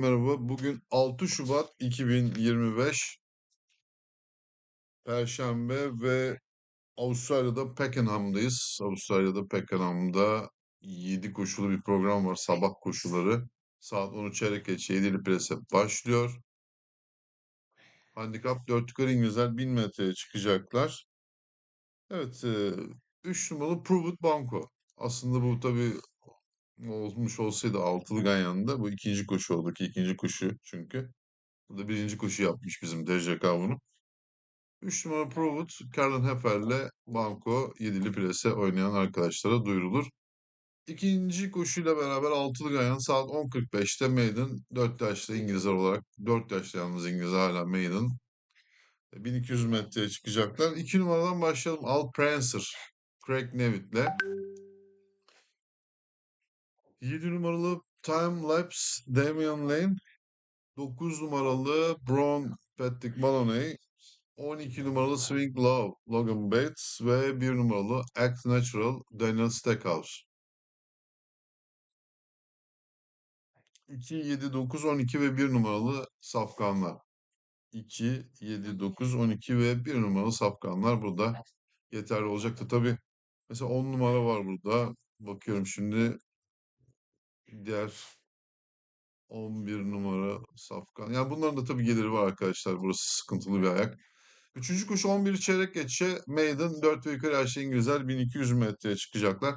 Merhaba, bugün 6 Şubat 2025 Perşembe ve Avustralya'da Pakenham'dayız. Avustralya'da Pakenham'da 7 koşulu bir program var, sabah koşuları. Saat 10'u çeyrek geçe 7'li prese başlıyor. Handikap 4 yukarı İngilizler 1000 metreye çıkacaklar. Evet, 3 numaralı Prove It Banco. Aslında bu tabii olmuş olsaydı altılı Ganyan'da bu ikinci koşu oldu ki ikinci koşu çünkü. Bu da birinci koşu yapmış bizim DJK bunu. 3 numara Provut, Carlin Hefer'le Banco 7'li plase oynayan arkadaşlara duyurulur. İkinci koşuyla beraber altılı gayan saat 10.45'te Maiden 4 yaşlı İngilizler olarak 4 yaşlı yalnız İngiliz hala Maiden 1200 metreye çıkacaklar. 2 numaradan başlayalım. Al Prancer, Craig Nevitt'le. 7 numaralı Time Lapse Damian Lane 9 numaralı Brown Patrick Maloney 12 numaralı Swing Love Logan Bates ve 1 numaralı Act Natural Daniel Stackhouse. 2, 7, 9, 12 ve 1 numaralı safkanlar. 2, 7, 9, 12 ve 1 numaralı safkanlar burada yeterli olacaktı. Tabi mesela 10 numara var burada. Bakıyorum şimdi diğer 11 numara safkan. Yani bunların da tabii geliri var arkadaşlar. Burası sıkıntılı bir ayak. Üçüncü koşu 11 çeyrek geçe Maiden 4 ve yukarı yaşlı İngilizler 1200 metreye çıkacaklar.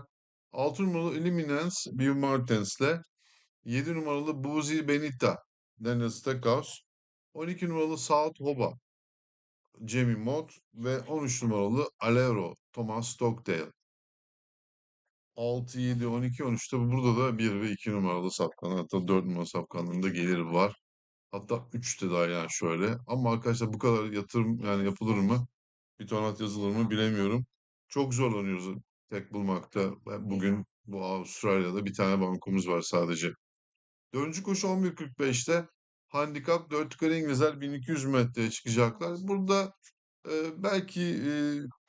6 numaralı Eliminance Bill Martens'le 7 numaralı Buzi Benita Daniel Stackhouse 12 numaralı South Hoba Jamie Mott ve 13 numaralı Alero Thomas Stockdale. 6, 7, 12, 13'te burada da 1 ve 2 numaralı safkan hatta 4 numaralı safkanlığında geliri var. Hatta 3'te daha yani şöyle. Ama arkadaşlar bu kadar yatırım yani yapılır mı? Bir tonat yazılır mı bilemiyorum. Çok zorlanıyoruz tek bulmakta. Bugün bu Avustralya'da bir tane bankomuz var sadece. Dördüncü koşu 11.45'te. Handikap 4 yukarı İngilizler 1200 metreye çıkacaklar. Burada e, belki e,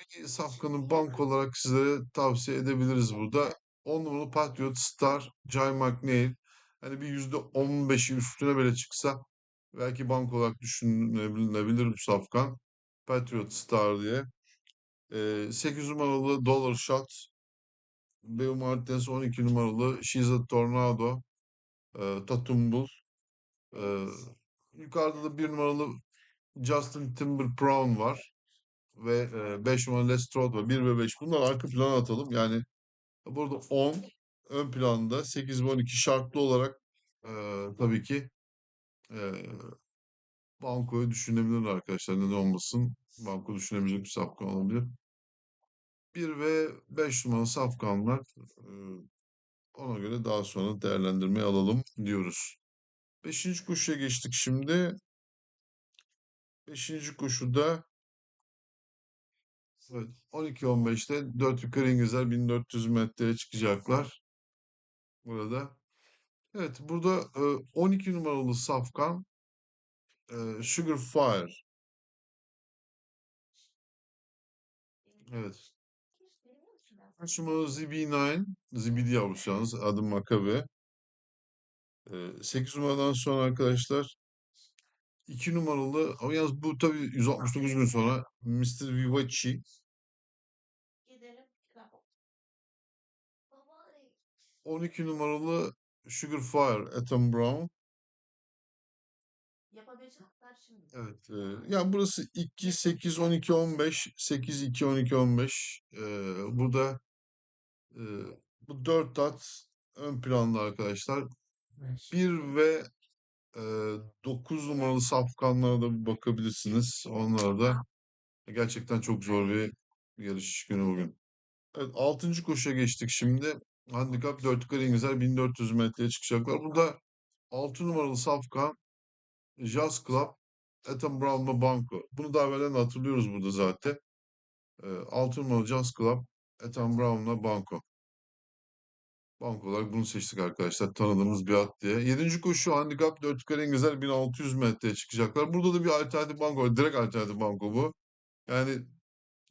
bir safkanın bank olarak sizlere tavsiye edebiliriz burada. 10 numaralı Patriot Star, Jay McNeil. Hani bir %15'i üstüne bile çıksa belki bank olarak düşünülebilir bu safkan. Patriot Star diye. E, 8 numaralı Dollar Shot. Beo Martens 12 numaralı She's a Tornado. E, Tatum Bull. E, yukarıda da 1 numaralı Justin Timber Brown var. Ve 5 numaralı Les Stroud var. 1 ve 5. Bunları arka plana atalım. Yani burada 10 ön planda 8 ve 12 şartlı olarak e, tabii ki e, bankoyu düşünebilir arkadaşlar. Neden olmasın? Banko düşünebilecek bir safkan olabilir. 1 ve 5 numaralı safkanlar e, ona göre daha sonra değerlendirmeye alalım diyoruz. Beşinci koşuya geçtik şimdi. Beşinci koşuda evet, 12-15'te 4 yukarı İngilizler 1400 metreye çıkacaklar. Burada. Evet burada e, 12 numaralı safkan e, Sugar Fire. Evet. Kaç numaralı ZB9? ZBD yavrusu yalnız. Adı Makabe. E, 8 numaradan sonra arkadaşlar 2 numaralı ama yalnız bu tabii 169 gün sonra Mr. Vivaci. 12 numaralı Sugar Fire Ethan Brown. Yapabilecekler şimdi. Evet. E, yani burası 2, 8, 12, 15. 8, 2, 12, 15. E, burada e, bu 4 at ön planda arkadaşlar. 1 ve e, 9 numaralı safkanlara da bir bakabilirsiniz. Onlara da gerçekten çok zor bir yarış günü bugün. Evet 6. koşuya geçtik şimdi. Handikap 4 yukarı İngilizler 1400 metreye çıkacaklar. Burada 6 numaralı safkan Jazz Club Ethan Brown'la Banco. Bunu daha evvelden hatırlıyoruz burada zaten. E, 6 numaralı Jazz Club Ethan Brown'la Banco. Bank olarak bunu seçtik arkadaşlar. Tanıdığımız bir at diye. Yedinci koşu handikap 4 yukarı İngilizler 1600 metreye çıkacaklar. Burada da bir alternatif banko var. Direkt alternatif banko bu. Yani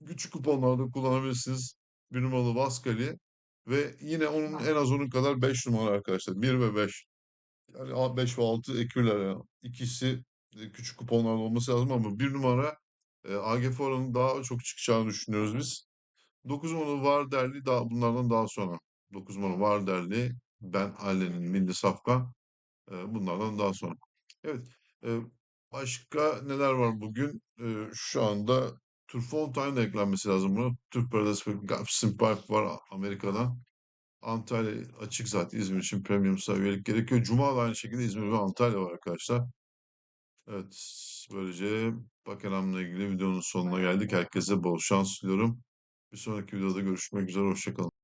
küçük kuponlarda kullanabilirsiniz. Bir numaralı Vaskali ve yine onun en az onun kadar 5 numara arkadaşlar. 1 ve 5. Yani 5 ve 6 ekürler yani. İkisi e, küçük kuponlarda olması lazım ama bir numara e, AGF oranının daha çok çıkacağını düşünüyoruz biz. 9 numaralı Varderli daha bunlardan daha sonra. 9 numaralı Varderli, Ben Allen'in Milli Safkan e, bunlardan daha sonra. Evet. e, başka neler var bugün? E, şu anda Turfontaine eklenmesi lazım buna. Türk Paradise ve Gulfstream Park var Amerika'dan. Antalya açık zaten İzmir için premium üyelik gerekiyor. Cuma da aynı şekilde İzmir ve Antalya var arkadaşlar. Evet, böylece Bakanam'la ilgili videonun sonuna geldik. Herkese bol şans diliyorum. Bir sonraki videoda görüşmek üzere. Hoşça kalın.